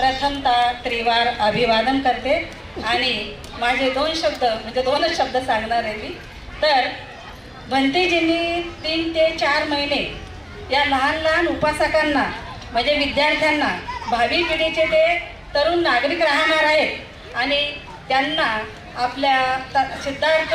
प्रथमतः त्रिवार अभिवादन करते. आणि माझे दोन शब्द म्हणजे दोनच शब्द सांगणार आहे मी. तर भंतेजींनी तीन ते चार महिने या लहान लहान उपासकांना म्हणजे विद्यार्थ्यांना भावी पिढीचे ते तरुण नागरिक राहणार आहेत. आणि त्यांना आपल्या त सिद्धार्थ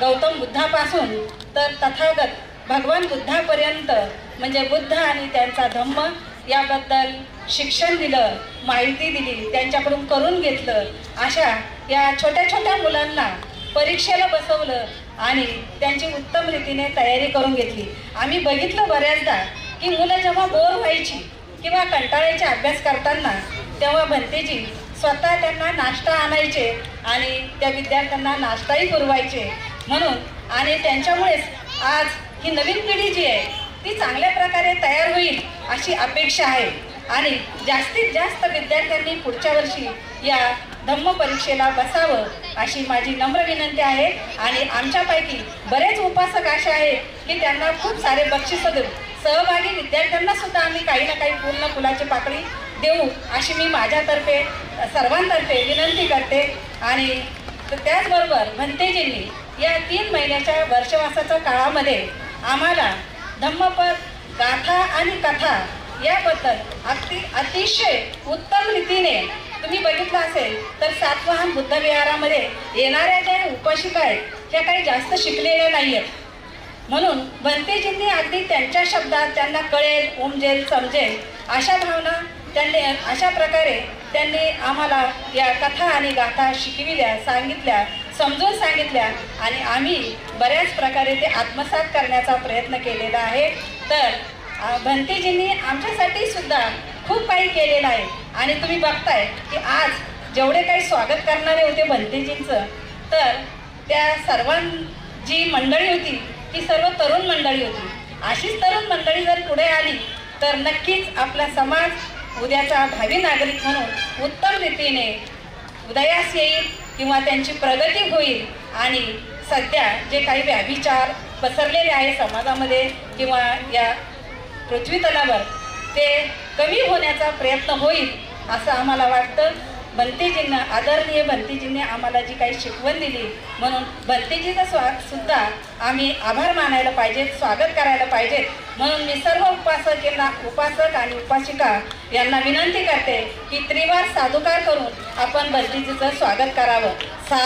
गौतम बुद्धापासून तर तथागत भगवान बुद्धापर्यंत म्हणजे बुद्ध आणि त्यांचा धम्म याबद्दल शिक्षण दिलं माहिती दिली त्यांच्याकडून करून घेतलं अशा या छोट्या छोट्या मुलांना परीक्षेला बसवलं आणि त्यांची उत्तम रीतीने तयारी करून घेतली. आम्ही बघितलं बऱ्याचदा की मुलं जेव्हा बोर व्हायची किंवा कंटाळायचे अभ्यास करताना तेव्हा भंतेजी स्वतः त्यांना नाश्ता आणायचे आणि त्या विद्यार्थ्यांना नाश्ताही पुरवायचे. म्हणून आणि त्यांच्यामुळेच आज ही नवीन पिढी जी आहे ती चांगल्या प्रकारे तयार होईल अशी अपेक्षा आहे. आणि जास्तीत जास्त विद्यार्थ्यांनी पुढच्या वर्षी या धम्म परीक्षेला बसावं अशी माझी नम्र विनंती आहे. आणि आमच्यापैकी बरेच उपासक असे आहेत की त्यांना खूप सारे बक्षिसं देऊ. सहभागी विद्यार्थ्यांना सुद्धा आम्ही काही ना काही पूर्ण फुलाची पाकळी देऊ अशी मी माझ्यातर्फे सर्वांतर्फे विनंती करते. आणि त्याचबरोबर भंतेजींनी या तीन महिन्याच्या वर्षवासाच्या काळामध्ये आम्हाला धम्मपद गाथा आणि कथा याबद्दल अगदी अतिशय उत्तम रीतीने तुम्ही बघितलं असेल तर सातवाहन बुद्धविहारामध्ये येणाऱ्या ज्या उपाशिका आहेत त्या काही जास्त शिकलेल्या नाही आहेत म्हणून भंतेजींनी अगदी त्यांच्या शब्दात त्यांना कळेल उमजेल समजेल अशा भावना त्यांनी अशा प्रकारे त्यांनी आम्हाला या कथा आणि गाथा शिकविल्या सांगितल्या समजून सांगितल्या आणि आम्ही बऱ्याच प्रकारे ते आत्मसात करण्याचा प्रयत्न केलेला आहे. तर भंतेजींनी आमच्यासाठी सुद्धा खूप काही केलेलं आहे. आणि तुम्ही बघताय की आज जेवढे काही स्वागत करणारे होते भंतेजींचं तर त्या सर्वां जी मंडळी होती ती सर्व तरुण मंडळी होती. अशीच तरुण मंडळी जर पुढे आली तर नक्कीच आपला समाज उद्याचा भावी नागरिक म्हणून उत्तम रीतीने उदयास येईल किंवा त्यांची प्रगती होईल. आणि सध्या जे काही व्याभिचार पसरलेले आहे समाजामध्ये किंवा या पृथ्वीतलावर ते कमी होण्याचा प्रयत्न होईल असं आम्हाला वाटतं. भंतेजींना आदरणीय भंतेजींनी आम्हाला जी काही शिकवण दिली म्हणून भंतेजीचं स्वा सुद्धा आम्ही आभार मानायला पाहिजेत स्वागत करायला पाहिजेत. म्हणून मी सर्व उपासकांना उपासक आणि उपासिका यांना विनंती करते की त्रिवार साधुकार करून आपण भंतेजीचं स्वागत करावं. सा